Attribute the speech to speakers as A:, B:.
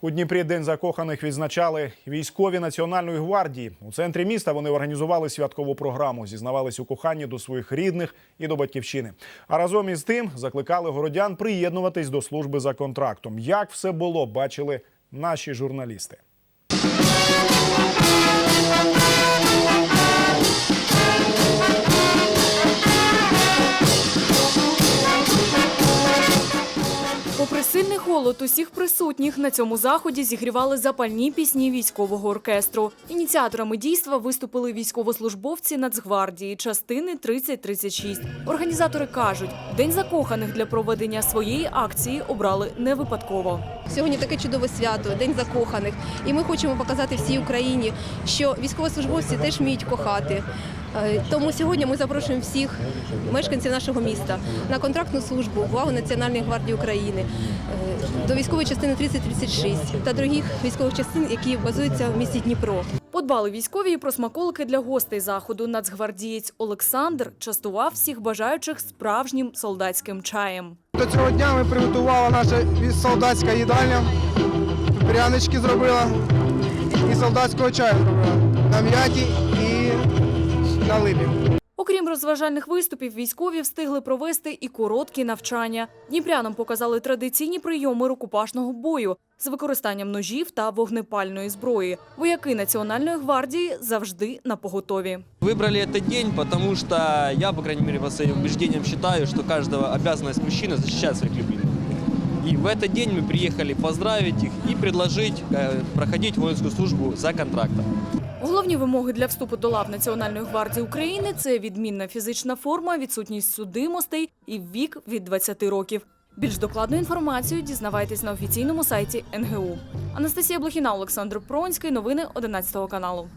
A: У Дніпрі День закоханих відзначали військові Національної гвардії. У центрі міста вони організували святкову програму, зізнавались у коханні до своїх рідних і до батьківщини. А разом із тим закликали городян приєднуватись до служби за контрактом. Як все було, бачили наші журналісти.
B: Попри сильний холод, усіх присутніх на цьому заході зігрівали запальні пісні військового оркестру. Ініціаторами дійства виступили військовослужбовці Нацгвардії частини 3036. Організатори кажуть, день закоханих для проведення своєї акції обрали не випадково.
C: Сьогодні таке чудове свято, День закоханих. І ми хочемо показати всій Україні, що військовослужбовці теж вміють кохати. Е, Тому сьогодні ми запрошуємо всіх мешканців нашого міста на контрактну службу в лаву Національної гвардії України е, до військової частини 3036 та других військових частин, які базуються в місті Дніпро.
B: Подбали військові і про смаколики для гостей заходу. Нацгвардієць Олександр частував всіх бажаючих справжнім солдатським чаєм.
D: До цього дня ми приготувала наша солдатська їдальня. Прянички зробила і солдатського чаю зробила. На м'яті і на липі.
B: Окрім розважальних виступів, військові встигли провести і короткі навчання. Дніпрянам показали традиційні прийоми рукопашного бою з використанням ножів та вогнепальної зброї. Вояки Національної гвардії завжди на поготові.
E: Выбрали этот день, потому что я, по крайней мере, по своим убеждениям считаю, что каждого обязанность мужчины защищать своих любимых. И в этот день мы приехали поздравить их и предложить э, проходить воинскую службу за контрактом.
B: Головні вимоги для вступу до лав Національної гвардії України це відмінна фізична форма, відсутність судимостей і вік від 20 років. Більш докладну інформацію дізнавайтесь на офіційному сайті НГУ. Анастасія Блохіна, Олександр Пронський. Новини 11 каналу.